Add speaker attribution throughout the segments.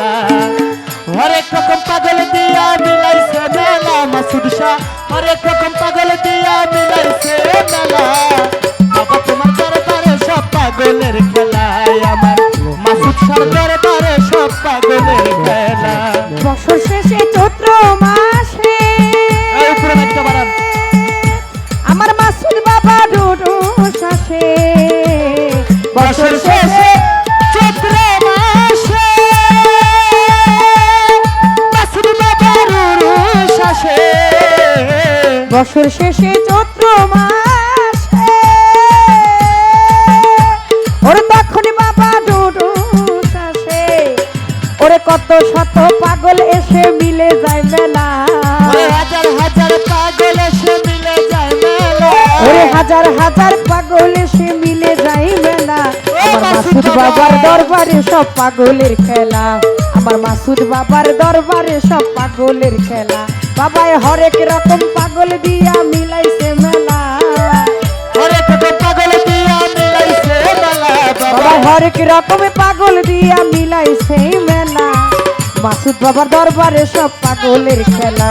Speaker 1: খেলা হরেক রকম পাগল দিয়া মিলাইছে মেলা, মাসুদ শাহ। হরেক রকম পাগল দিয়া মিলাইছে মেলা। বাবা তোমার দরবারে সব পাগলের খেলায় আমার। মাসুদ শাহ দরবারে সব পাগলের খেলা।
Speaker 2: বছর শেষে
Speaker 1: বছর শেষে চৈত্র মাসে
Speaker 2: ওরে তখন বাবা ডুডু ওরে কত শত পাগল এসে মিলে যায় মেলা।
Speaker 1: হাজার হাজার পাগল এসে মিলে যায় মেলা।
Speaker 2: ওরে হাজার হাজার পাগল এসে মাসুদ বাবার দরবারে সব পাগলের খেলা। আমার মাসুদ বাবার দরবারে সব পাগলের খেলা। বাবাই হরেক রকম পাগল দিয়া মিলাইছে মেলা।
Speaker 1: ওরে কত পাগল দিয়া মিলাইছে মেলা
Speaker 2: বাবা। হরেক রকম পাগল দিয়া মিলাইছে মেলা। মাসুদ বাবার দরবারে সব পাগলের খেলা।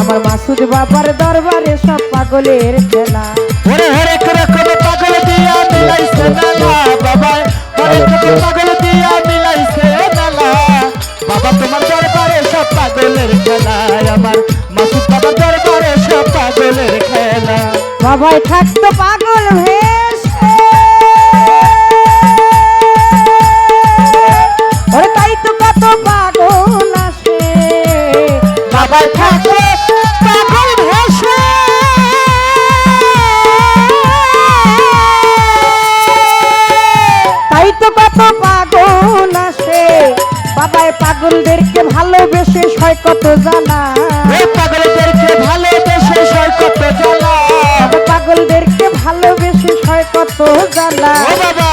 Speaker 2: আমার মাসুদ বাবার দরবারে সব পাগলের খেলা।
Speaker 1: ওরে হরেক রকম পাগল দিয়া মিলাইছে মেলা হরেক রকম পাগল দিয়া মিলাইছে মেলা। বাবা তোমার দরবারে সব পাগলের খেলা। আমার মাসুদ বাবার দরবারে সব পাগলের খেলা।
Speaker 2: বাবাই থাকতো পাগল ভেসে বাবাই পাগলদেরকে ভালোবেসে সয় কত জানা
Speaker 1: পাগলদেরকে ভালোবেসে সৈকত জ্বালা
Speaker 2: বাবা পাগলদেরকে ভালোবেসে সয় কত জানা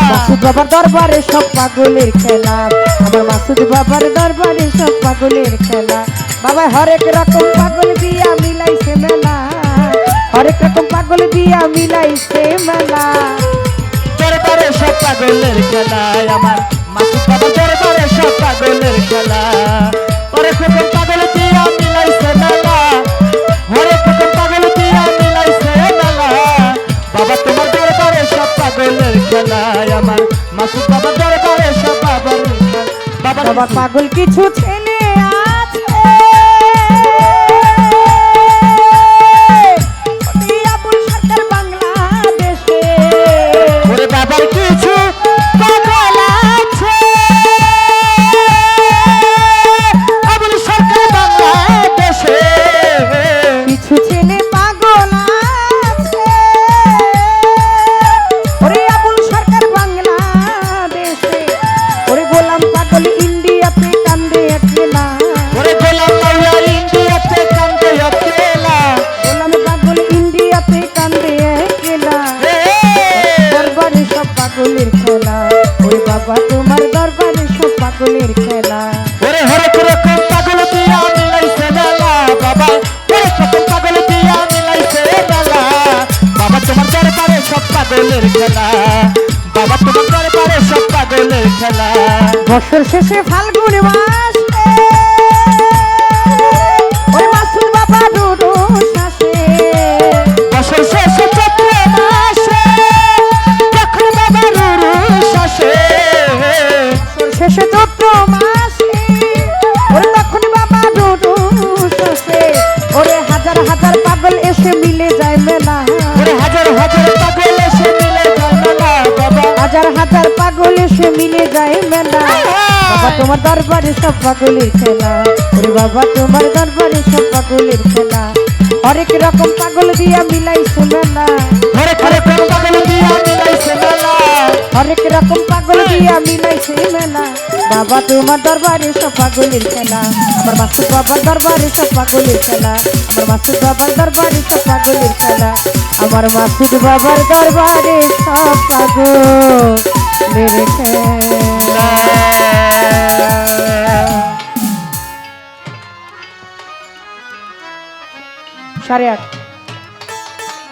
Speaker 2: মাসুদ বাবার দরবারে সব পাগলের খেলা। আমার মাসুদ বাবার দরবারে সব পাগলের খেলা। বাবা হরেক রকম পাগল দিয়া মিলাইছে মেলা। হরেক রকম পাগল দিয়া মিলাইছে মেলা।
Speaker 1: দরবারে সব পাগলের খেলা আমার মাসুদ বাবা পাগলের খেলা। হরেক রকম পাগল দিয়া মিলাইছে মেলা। হরেক রকম পাগল দিয়া মিলাইছে মেলা। বাবা তোমার দরবারে সব পাগলের খেলা। আমার মাসুদ বাবা দরবারে সব বাবার
Speaker 2: বাবা পাগল কিছু ছেলে পাগলের খেলা। বাবা তোমার দরবারে সব পাগলের খেলা। বছর শেষে ফাল্গুন মাস পাগল এসে মিলে যায় মেলা।
Speaker 1: বাবা
Speaker 2: তোমার দরবারে সব পাগলের খেলা। ওরে বাবা তোমার দরবারে সব পাগলের খেলা। হরেক রকম পাগল দিয়া মিলাইছে মেলা।
Speaker 1: পাগল
Speaker 2: হরেক রকম পাগল দিয়া মিলাইছে মেলা। বাবা তোমার দরবারে সব পাগলের খেলা। আমার মাসুদ বাবার দরবারে সব পাগলের খেলা। আমার মাসুদ বাবার দরবারে সব পাগলের খেলা। আমার মাসুদ বাবার দরবারে সব পাগলের খেলা সাড়ে আট।